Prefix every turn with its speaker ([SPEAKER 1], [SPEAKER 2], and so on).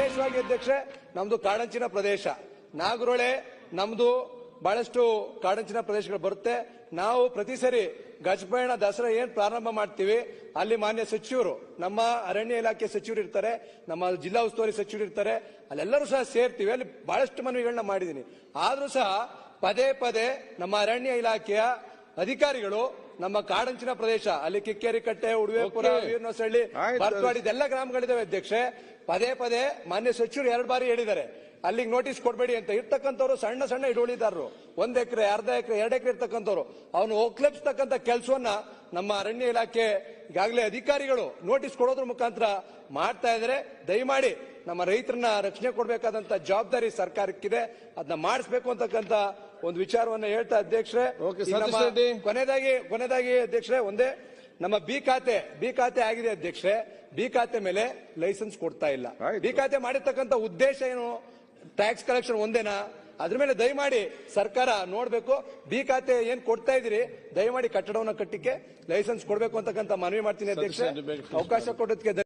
[SPEAKER 1] ಅಧ್ಯಕ್ಷೆ ನಮ್ದು ಕಾಡಂಚಿನ ಪ್ರದೇಶ. ನಾಗರೋಳೆ ನಮ್ದು ಬಹಳಷ್ಟು ಕಾಡಂಚಿನ ಪ್ರದೇಶಗಳು ಬರುತ್ತೆ. ನಾವು ಪ್ರತಿ ಸರಿ ಗಜಪಯಣ ದಸರಾ ಏನ್ ಪ್ರಾರಂಭ ಮಾಡ್ತೀವಿ, ಅಲ್ಲಿ ಮಾನ್ಯ ಸಚಿವರು, ನಮ್ಮ ಅರಣ್ಯ ಇಲಾಖೆ ಸಚಿವರು ಇರ್ತಾರೆ, ನಮ್ಮ ಜಿಲ್ಲಾ ಉಸ್ತುವಾರಿ ಸಚಿವರು ಇರ್ತಾರೆ, ಅಲ್ಲೆಲ್ಲರೂ ಸಹ ಸೇರ್ತೀವಿ. ಅಲ್ಲಿ ಬಹಳಷ್ಟು ಮನವಿಗಳನ್ನ ಮಾಡಿದ್ದೀನಿ. ಆದ್ರೂ ಸಹ ಪದೇ ಪದೇ ನಮ್ಮ ಅರಣ್ಯ ಇಲಾಖೆಯ ಅಧಿಕಾರಿಗಳು ನಮ್ಮ ಕಾಡಂಚಿನ ಪ್ರದೇಶ ಅಲ್ಲಿ ಕಿಕ್ಕೇರಿ ಕಟ್ಟೆ ಉಡುವೆಪುರ
[SPEAKER 2] Okay.
[SPEAKER 1] ವೀರನಹೊಸಳ್ಳಿ ಬರ್ತವಾಡಿ ಇದೆಲ್ಲ ಗ್ರಾಮಗಳಿದಾವೆ ಅಧ್ಯಕ್ಷೆ. ಪದೇ ಪದೇ ಮಾನ್ಯ ಸಚಿವರು ಎರಡು ಬಾರಿ ಹೇಳಿದ್ದಾರೆ. ಅಲ್ಲಿಗೆ ನೋಟಿಸ್ ಕೊಡಬೇಡಿ ಅಂತ. ಇರ್ತಕ್ಕಂಥವ್ರು ಸಣ್ಣ ಸಣ್ಣ ಹಿಡುವಳಿದಾರರು ಒಂದ್ ಎಕರೆ ಅರ್ಧ ಎಕರೆ ಎರಡು ಎಕರೆ ಇರ್ತಕ್ಕಂಥವ್ರು. ಅವನು ಒಕ್ಲೆಪ್ಸ್ತಕ್ಕಂಥ ಕೆಲಸವನ್ನ ನಮ್ಮ ಅರಣ್ಯ ಇಲಾಖೆ ಈಗಾಗಲೇ ಅಧಿಕಾರಿಗಳು ನೋಟಿಸ್ ಕೊಡೋದ್ರ ಮುಖಾಂತರ ಮಾಡ್ತಾ ಇದ್ರೆ. ದಯಮಾಡಿ ನಮ್ಮ ರೈತರನ್ನ ರಕ್ಷಣೆ ಕೊಡಬೇಕಾದಂತ ಜವಾಬ್ದಾರಿ ಸರ್ಕಾರಕ್ಕಿದೆ. ಅದನ್ನ ಮಾಡಿಸ್ಬೇಕು ಅಂತಕ್ಕಂಥ ಒಂದು ವಿಚಾರವನ್ನ ಹೇಳ್ತಾ ಅಧ್ಯಕ್ಷರೇ ಕೊನೆದಾಗಿ ಕೊನೆದಾಗಿ ಅಧ್ಯಕ್ಷರೇ ಒಂದೇ ನಮ್ಮ ಬಿ ಖಾತೆ ಬಿ ಖಾತೆ ಆಗಿದೆ ಅಧ್ಯಕ್ಷರೇ. ಬಿ ಖಾತೆ ಮೇಲೆ ಲೈಸೆನ್ಸ್ ಕೊಡ್ತಾ ಇಲ್ಲ. ಬಿ ಖಾತೆ ಮಾಡಿರ್ತಕ್ಕಂಥ ಉದ್ದೇಶ ಏನು? ಟ್ಯಾಕ್ಸ್ ಕಲೆಕ್ಷನ್ ಒಂದೇನಾ? ಅದ್ರ ಮೇಲೆ ದಯಮಾಡಿ ಸರ್ಕಾರ ನೋಡ್ಬೇಕು ಬಿ ಖಾತೆ ಏನ್ ಕೊಡ್ತಾ ಇದೀರಿ ದಯಮಾಡಿ ಕಟ್ಟಡವನ್ನ ಕಟ್ಟಿಕ್ಕೆ ಲೈಸೆನ್ಸ್ ಕೊಡ್ಬೇಕು ಅಂತಕ್ಕಂಥ ಮನವಿ ಮಾಡ್ತೀನಿ ಅಧ್ಯಕ್ಷ ಅವಕಾಶ ಕೊಡೋದಕ್ಕೆ